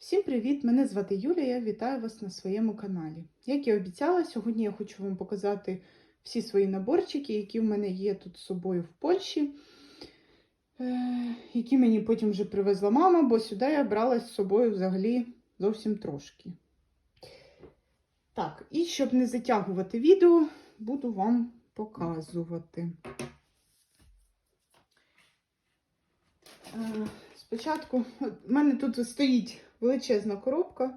Всім привіт! Мене звати Юля, я вітаю вас на своєму каналі. Як і обіцяла, сьогодні я хочу вам показати всі свої наборчики, які в мене є тут з собою в Польщі, е, які мені потім вже привезла мама, бо сюди я брала з собою взагалі зовсім трошки. Так, і щоб не затягувати відео, буду вам показувати. Е, Спочатку в мене тут стоїть величезна коробка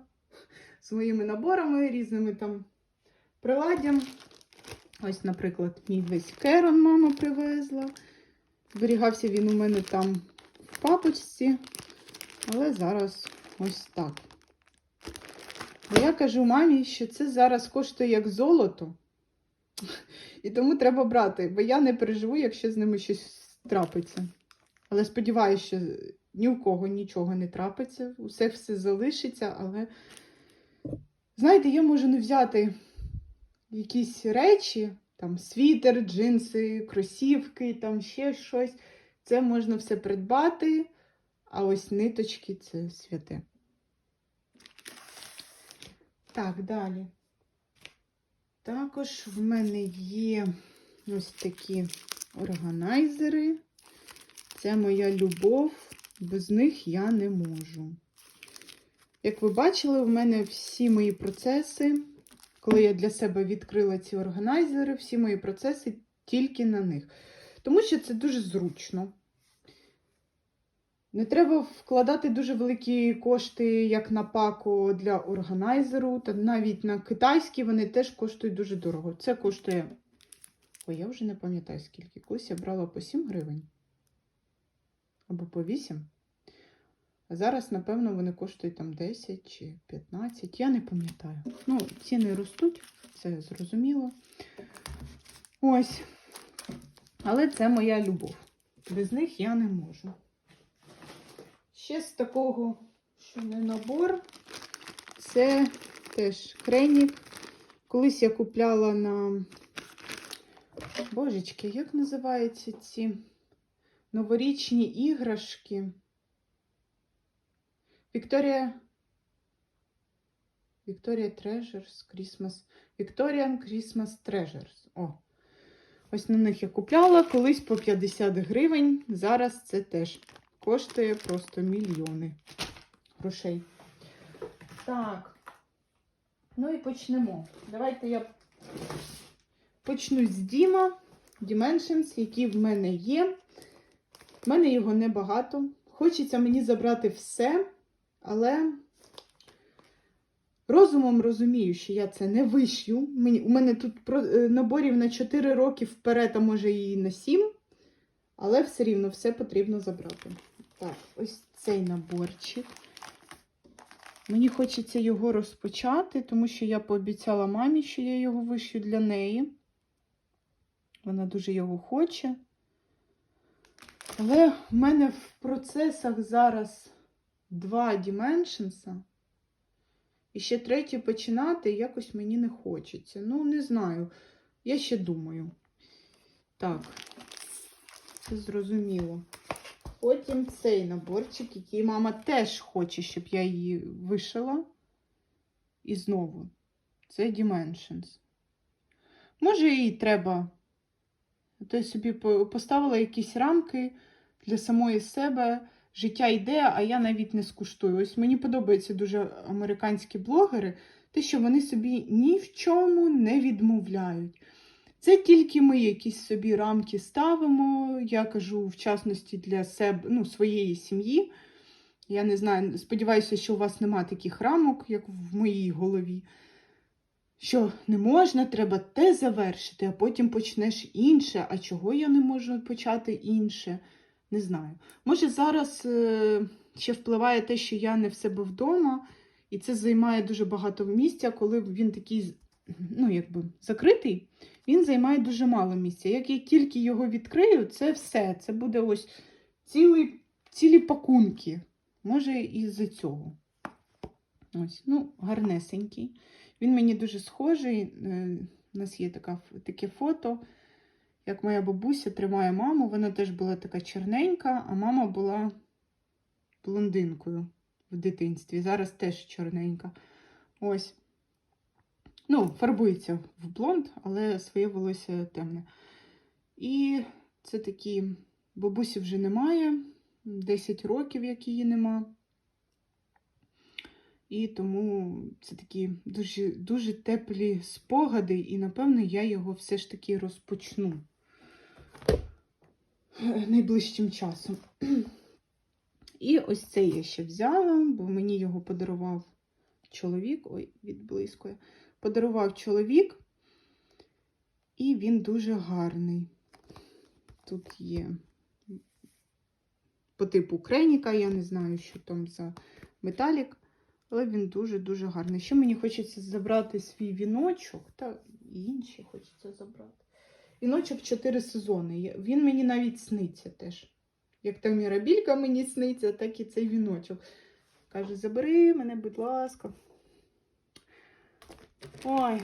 з моїми наборами, різними там приладдям. Ось, наприклад, мій весь керон мама привезла. Зберігався він у мене там в папочці, але зараз ось так. Бо я кажу мамі, що це зараз коштує як золото, і тому треба брати, бо я не переживу, якщо з ними щось трапиться. Але сподіваюся, що ні в кого нічого не трапиться, усе все залишиться, але, знаєте, я можу не взяти якісь речі, там світер, джинси, кросівки, там ще щось. Це можна все придбати, а ось ниточки це святе. Так, далі. Також в мене є ось такі органайзери. Це моя любов, без них я не можу. Як ви бачили, в мене всі мої процеси, коли я для себе відкрила ці органайзери, всі мої процеси тільки на них. Тому що це дуже зручно. Не треба вкладати дуже великі кошти, як на пако для органайзеру, та навіть на китайські вони теж коштують дуже дорого. Це коштує. Ой, я вже не пам'ятаю скільки. Колись я брала по 7 гривень або по 8. А зараз, напевно, вони коштують там 10 чи 15. Я не пам'ятаю. Ну, ціни ростуть, це зрозуміло. Ось. Але це моя любов. Без них я не можу. Ще з такого, що не набор, це теж кренік. Колись я купляла на. Божечки, як називаються ці? Новорічні іграшки. Вікторія. Вікторія Treasures Christmas. Victorian Christmas Treasures. О. Ось на них я купляла колись по 50 гривень. Зараз це теж коштує просто мільйони грошей. Так. Ну і почнемо. Давайте я почну з Діма Dimensions, які в мене є. У мене його небагато. Хочеться мені забрати все, але розумом розумію, що я це не вишью. У мене тут е, наборів на 4 роки вперед, а може і на 7, але все рівно все потрібно забрати. Так, ось цей наборчик. Мені хочеться його розпочати, тому що я пообіцяла мамі, що я його вишью для неї. Вона дуже його хоче. Але в мене в процесах зараз два Dimensions. І ще третій починати якось мені не хочеться. Ну, не знаю. Я ще думаю. Так, це зрозуміло. Потім цей наборчик, який мама теж хоче, щоб я її вишила. І знову, це Dimensions. Може, їй треба то я собі поставила якісь рамки для самої себе. Життя йде, а я навіть не скуштую. Ось мені подобаються дуже американські блогери, те, що вони собі ні в чому не відмовляють. Це тільки ми якісь собі рамки ставимо. Я кажу, в частності для себе, ну, своєї сім'ї. Я не знаю, сподіваюся, що у вас нема таких рамок, як в моїй голові що не можна, треба те завершити, а потім почнеш інше. А чого я не можу почати інше? Не знаю. Може, зараз е, ще впливає те, що я не в себе вдома, і це займає дуже багато місця, коли він такий, ну, якби закритий, він займає дуже мало місця. Як я тільки його відкрию, це все. Це буде ось цілі, цілі пакунки. Може, із-за цього. Ось, ну, гарнесенький. Він мені дуже схожий. е, У нас є така, таке фото, як моя бабуся тримає маму. Вона теж була така чорненька, а мама була блондинкою. в дитинстві. Зараз теж чорненька. Ось. Ну, фарбується в блонд, але своє волосся темне. І це такі бабусі вже немає. 10 років, як її нема. І тому це такі дуже, дуже теплі спогади, і, напевно, я його все ж таки розпочну найближчим часом. І ось це я ще взяла, бо мені його подарував чоловік. Ой, відблискує. Подарував чоловік, і він дуже гарний. Тут є по типу креніка, я не знаю, що там за металік, але він дуже-дуже гарний. Ще мені хочеться забрати свій віночок, та інші хочеться забрати. Віночок 4 сезони. Він мені навіть сниться теж. Як та мірабілька мені сниться, так і цей віночок. Каже, забери мене, будь ласка. Ой,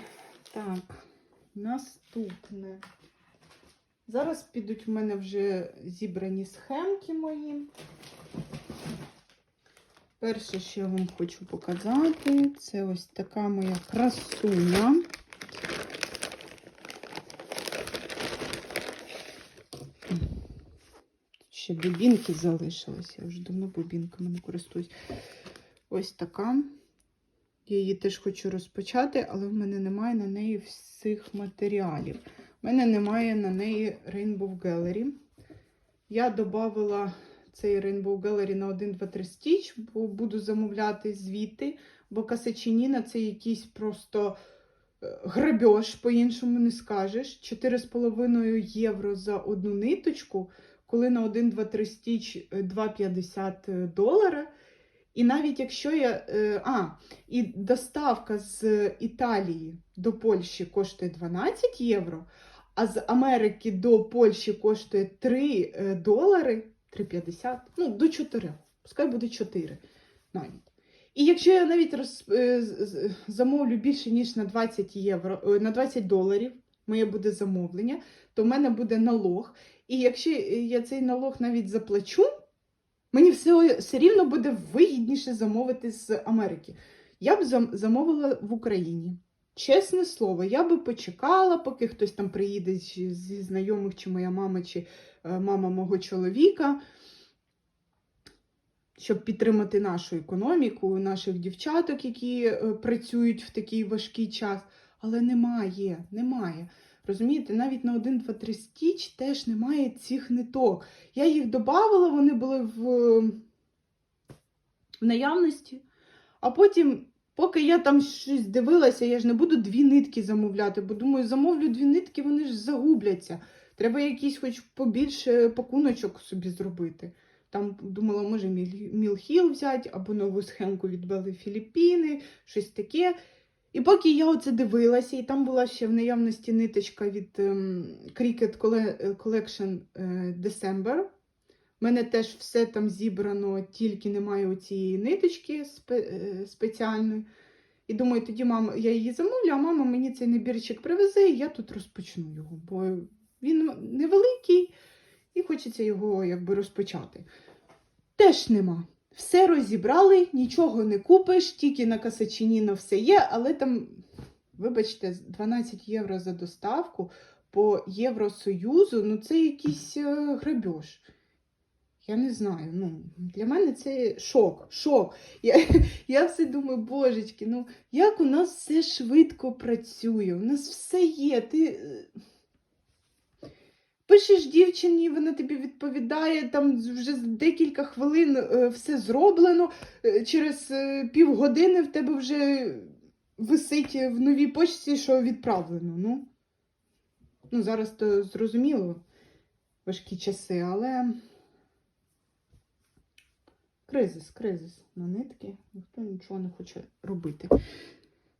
так, наступне. Зараз підуть в мене вже зібрані схемки мої. Перше, що я вам хочу показати, це ось така моя красуня. Ще бобінки залишилися. Я вже давно бобінками не користуюсь. Ось така. Я її теж хочу розпочати, але в мене немає на неї всіх матеріалів. У мене немає на неї Rainbow Gallery. Я додала цей Rainbow Gallery на 1, 2, 3 стіч, бо буду замовляти звідти, бо Касачиніна це якийсь просто е, грабеж, по-іншому не скажеш. 4,5 євро за одну ниточку, коли на 1, 2, 3 стіч е, 2,50 долара. І навіть якщо я. е, А, і доставка з Італії до Польщі коштує 12 євро, а з Америки до Польщі коштує 3 е, долари, 3,50, ну, до 4. Пускай буде 4 навіть. І якщо я навіть роз, е, замовлю більше, ніж на 20 євро, е, на 20 доларів, моє буде замовлення, то в мене буде налог. І якщо я цей налог навіть заплачу, мені все, все рівно буде вигідніше замовити з Америки. Я б замовила в Україні. Чесне слово, я би почекала, поки хтось там приїде зі знайомих, чи моя мама, чи е, мама мого чоловіка, щоб підтримати нашу економіку, наших дівчаток, які е, працюють в такий важкий час. Але немає, немає. Розумієте, навіть на 1, 2, 3 стіч теж немає цих ниток. Я їх додавала, вони були в, в наявності. А потім, поки я там щось дивилася, я ж не буду дві нитки замовляти, бо думаю, замовлю дві нитки, вони ж загубляться. Треба якийсь хоч побільше пакуночок собі зробити. Там думала, може, Міл- Мілхіл взяти або нову схемку від Бели Філіппіни, щось таке. І поки я оце дивилася, і там була ще в наявності ниточка від ем, Cricut Collection е, December. Мене теж все там зібрано, тільки немає оцієї ниточки е, спеціальної. І думаю, тоді мама, я її замовлю, а мама мені цей набірчик привезе, і я тут розпочну його, бо він невеликий і хочеться його якби розпочати. Теж нема. Все розібрали, нічого не купиш, тільки на Касачиніно все є, але там, вибачте, 12 євро за доставку по Євросоюзу, ну це якийсь е, грабеж. Я не знаю. ну, Для мене це шок. шок. Я, я все думаю, божечки, ну як у нас все швидко працює, у нас все є. Ти е, пишеш дівчині, вона тобі відповідає, там вже за декілька хвилин е, все зроблено. е, Через півгодини в тебе вже висить в новій почті, що відправлено. Ну, ну зараз то зрозуміло важкі часи, але. Кризис, кризис на нитки, ніхто нічого не хоче робити.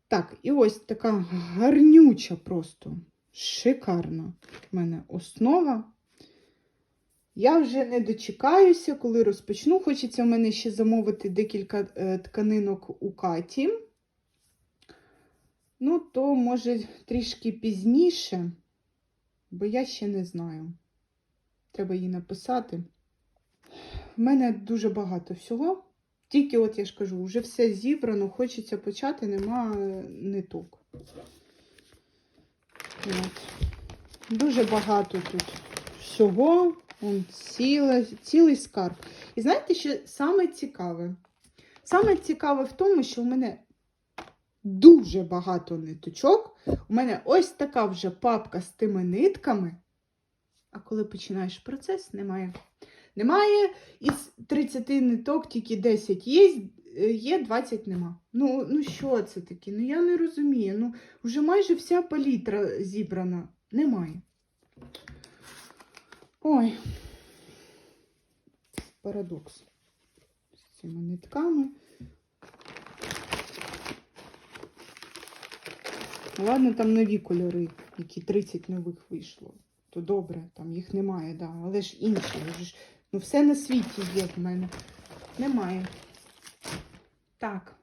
Так, і ось така гарнюча просто, шикарна в мене основа. Я вже не дочекаюся, коли розпочну. Хочеться в мене ще замовити декілька е, тканинок у Каті. Ну, то, може, трішки пізніше, бо я ще не знаю. Треба їй написати. В мене дуже багато всього. Тільки, от я ж кажу, вже все зібрано, хочеться почати, нема е, ниток. От. Дуже багато тут всього. Он ціле, цілий скарб. І знаєте, що саме цікаве? Саме цікаве в тому, що в мене дуже багато ниточок. У мене ось така вже папка з тими нитками. А коли починаєш процес, немає. Немає із 30 ниток тільки 10 є, є 20 нема. Ну, ну що це таке? Ну я не розумію. Ну, вже майже вся палітра зібрана. Немає. Ой. Парадокс. З цими нитками. Ладно, там нові кольори, які 30 нових вийшло. То добре, там їх немає, да. але ж інші. ж- Ну, все на світі є в мене. Немає. Так.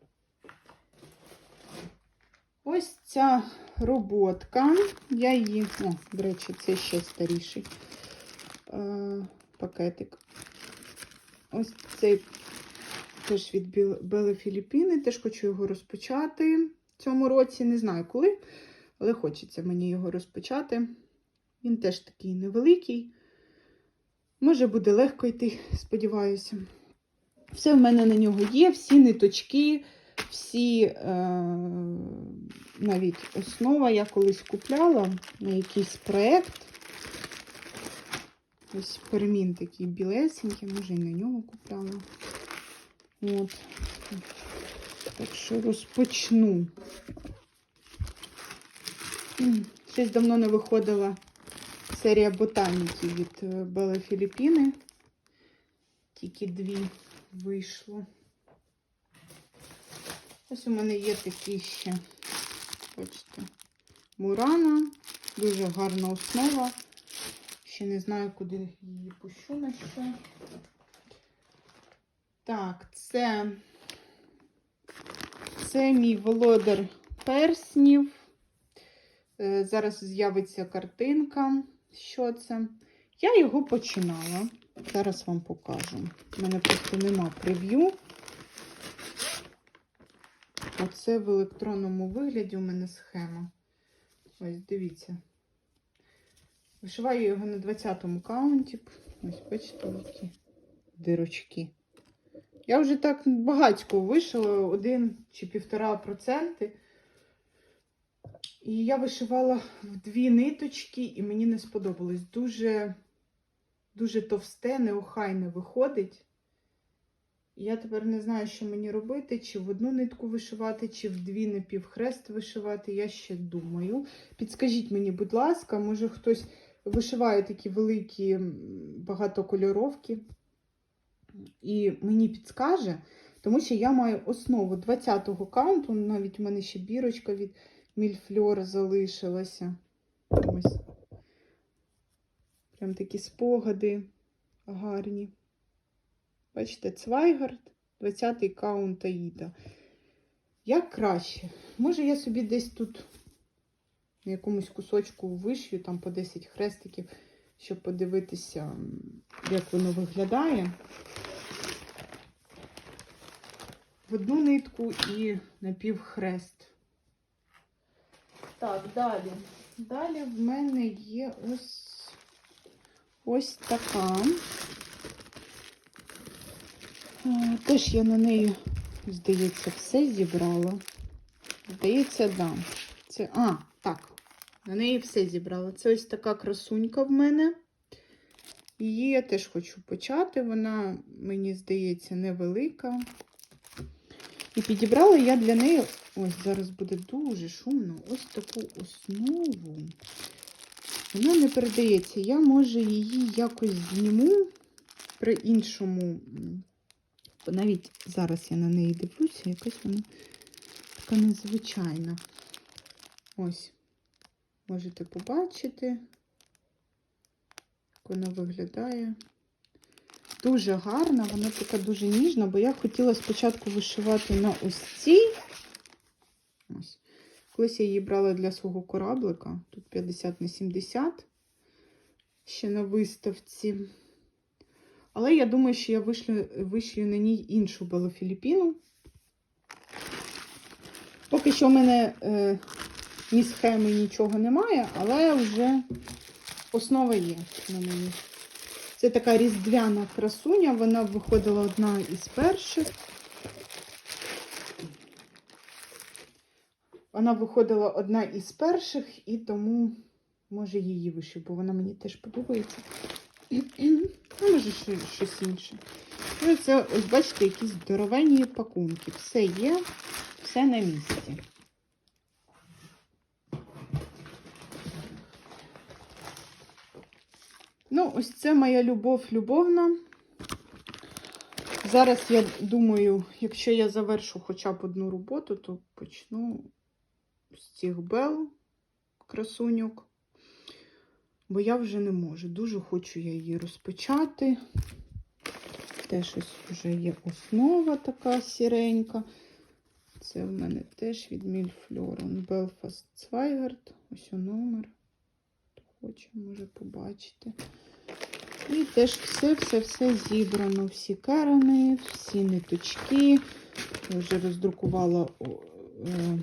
Ось ця роботка. Я її, о, до речі, це ще старіший е, пакетик. Ось цей теж від Бели Філіппіни. Теж хочу його розпочати в цьому році. Не знаю коли, але хочеться мені його розпочати. Він теж такий невеликий. Може, буде легко йти, сподіваюся. Все в мене на нього є, всі ниточки, всі е, навіть основа я колись купляла на якийсь проєкт. Ось перемін такий білесенький, може і на нього купляла. От. Так що розпочну. Щось давно не виходила серія ботаніки від е, Бели Філіппіни. Тільки дві вийшло. Ось у мене є такі ще, бачите, Мурана. Дуже гарна основа. Ще не знаю, куди її пущу на що. Так, це, це мій володар перснів. Е, Зараз з'явиться картинка. Що це? Я його починала. Зараз вам покажу. У мене просто нема прев'ю. Оце в електронному вигляді у мене схема. Ось, дивіться. Вишиваю його на 20-му каунті. Ось, бачите, які дирочки. Я вже так багатько вишила, один чи півтора проценти. І я вишивала в дві ниточки, і мені не сподобалось. Дуже, дуже товсте, неохайне виходить. Я тепер не знаю, що мені робити, чи в одну нитку вишивати, чи в дві напівхрест вишивати. Я ще думаю. Підскажіть мені, будь ласка, може хтось вишиває такі великі багатокольоровки і мені підскаже, тому що я маю основу 20-го каунту, навіть у мене ще бірочка від Мільфльор залишилася. Ось. Прям такі спогади гарні. Бачите, Цвайгард, 20-й каунт Аїда. Як краще? Може, я собі десь тут на якомусь кусочку вишью, там по 10 хрестиків, щоб подивитися, як воно виглядає. В одну нитку і напівхрест. Так, далі. Далі в мене є ось ось така. Е, Теж я на неї, здається, все зібрала. Здається, да. Це, а, так. На неї все зібрала. Це ось така красунька в мене. Її я теж хочу почати. Вона, мені здається, невелика. І підібрала я для неї, ось зараз буде дуже шумно, ось таку основу. Вона не передається. Я, може, її якось зніму при іншому. Навіть зараз я на неї дивлюся, якась вона така незвичайна. Ось. Можете побачити, як вона виглядає. Дуже гарна, вона така дуже ніжна, бо я хотіла спочатку вишивати на ось цій. Ось. Колись я її брала для свого кораблика. Тут 50 на 70 ще на виставці. Але я думаю, що я вишлю, вишлю на ній іншу белофіліпіну. Поки що в мене е, ні схеми, нічого немає, але вже основа є на мені. Це така різдвяна красуня, вона виходила одна із перших. Вона виходила одна із перших, і тому може її вишив, бо вона мені теж подобається. Ну, може, щось інше. Ну, це, ось бачите, якісь здоровенні пакунки. Все є, все на місці. Ну, ось це моя любов любовна. Зараз я думаю, якщо я завершу хоча б одну роботу, то почну з цих бел красуньок. Бо я вже не можу. Дуже хочу я її розпочати. Теж ось вже є основа така сіренька. Це в мене теж від Мільфлорен Belfast Zweigart. Ось о номер. Хто хоче, може побачити. І теж все-все-все зібрано. Всі карани, всі ниточки. Я вже роздрукувала е,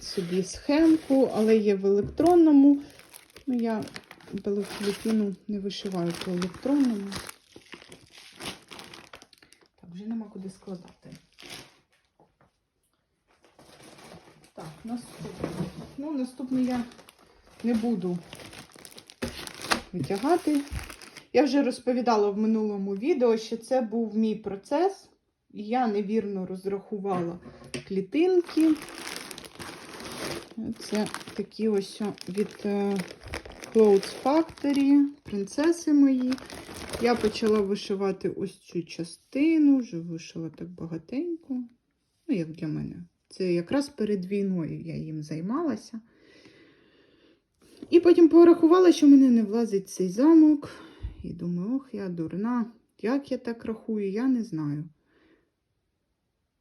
собі схемку, але є в електронному. Ну, я белофіліпіну не вишиваю по електронному. Так, вже нема куди складати. Так, наступний. Ну, наступний я не буду витягати. Я вже розповідала в минулому відео, що це був мій процес. Я невірно розрахувала клітинки. Це такі ось від е, Clothes Factory, принцеси мої. Я почала вишивати ось цю частину, вже вишила так багатенько. Ну, як для мене. Це якраз перед війною я їм займалася. І потім порахувала, що в мене не влазить цей замок. І думаю, ох, я дурна. Як я так рахую, я не знаю.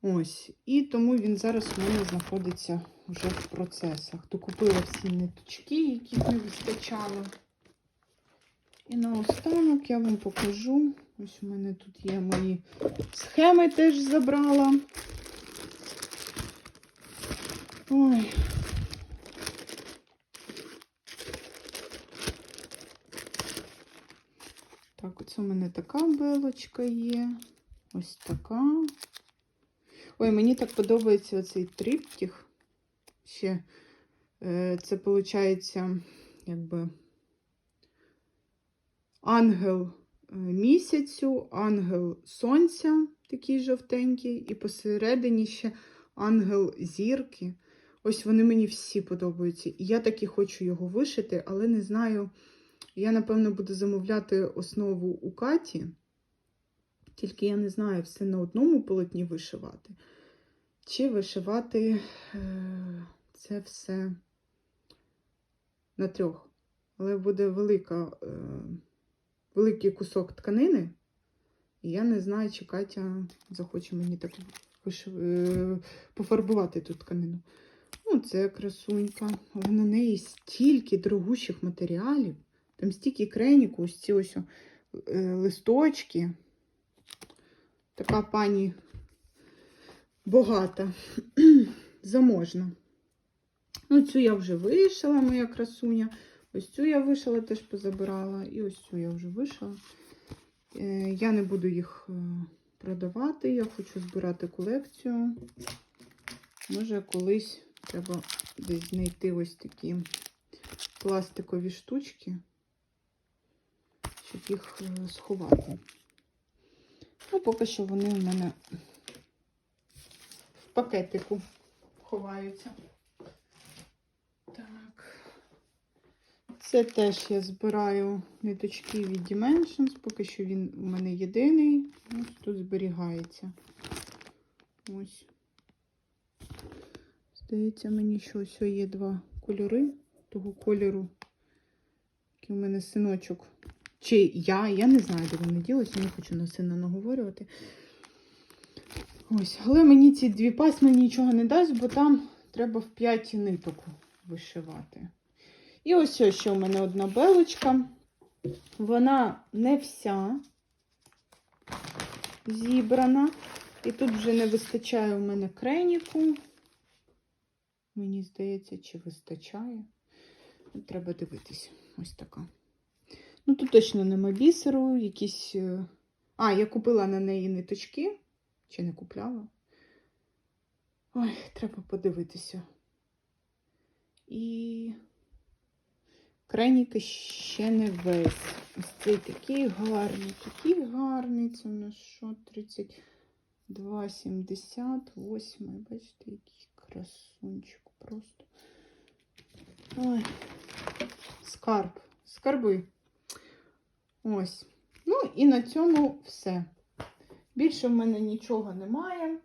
Ось. І тому він зараз у мене знаходиться вже в процесах. Докупила всі ниточки, яких не вистачало. І наостанок я вам покажу. Ось у мене тут є мої схеми, теж забрала. Ой. Так, оце у мене така белочка є. Ось така. Ой, мені так подобається оцей триптіх. Ще е, це виходить, якби ангел е, місяцю, ангел сонця, такий жовтенький, і посередині ще ангел зірки. Ось вони мені всі подобаються. І я таки хочу його вишити, але не знаю. Я, напевно, буду замовляти основу у Каті. Тільки я не знаю, все на одному полотні вишивати. Чи вишивати е, це все на трьох. Але буде велика, е, великий кусок тканини. І я не знаю, чи Катя захоче мені так е, пофарбувати ту тканину. Ну, це красунька. Але на неї стільки дорогущих матеріалів. Там стільки креніку, ось ці ось е, листочки. Така пані багата, заможна. Ну, цю я вже вишила, моя красуня. Ось цю я вишила, теж позабирала. І ось цю я вже вишила. Е, Я не буду їх е, продавати, я хочу збирати колекцію. Може, колись треба десь знайти ось такі пластикові штучки, щоб їх е, сховати. Ну, поки що вони в мене в пакетику ховаються. Так. Це теж я збираю ниточки від Dimensions, поки що він у мене єдиний. Ось тут зберігається. Ось. Здається, мені що ось є два кольори того кольору, який у мене синочок. Чи я, я не знаю, де вони ділися, не хочу на сина наговорювати. Ось, але мені ці дві пасми нічого не дасть, бо там треба в п'ять ниток вишивати. І ось ось ще у мене одна белочка. Вона не вся. зібрана. І тут вже не вистачає у мене креніку. Мені здається, чи вистачає. Треба дивитись. Ось така. Ну, тут точно нема бісеру, якісь. е, А, я купила на неї ниточки. Чи не купляла? Ой, треба подивитися. І Креніки ще не весь. Ось цей такий гарний, такий гарний. Це у нас що? 32,78. Бачите, який красунчик просто. Ой, скарб. Скарби. Ось. Ну і на цьому все. Більше в мене нічого немає.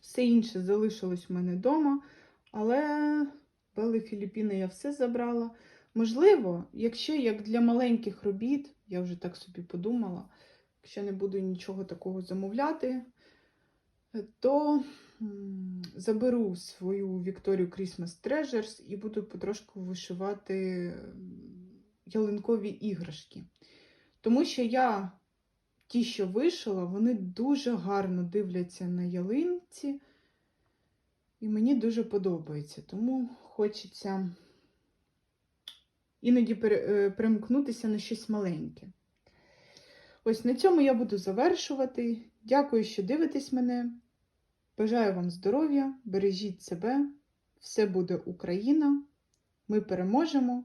Все інше залишилось в мене вдома, але Бели Філіппіни я все забрала. Можливо, якщо як для маленьких робіт, я вже так собі подумала, якщо не буду нічого такого замовляти, то заберу свою Victoria Christmas Treasures і буду потрошку вишивати ялинкові іграшки. Тому що я ті, що вишила, вони дуже гарно дивляться на ялинці. І мені дуже подобається, тому хочеться іноді е, примкнутися на щось маленьке. Ось на цьому я буду завершувати. Дякую, що дивитесь мене. Бажаю вам здоров'я, бережіть себе. Все буде Україна. Ми переможемо.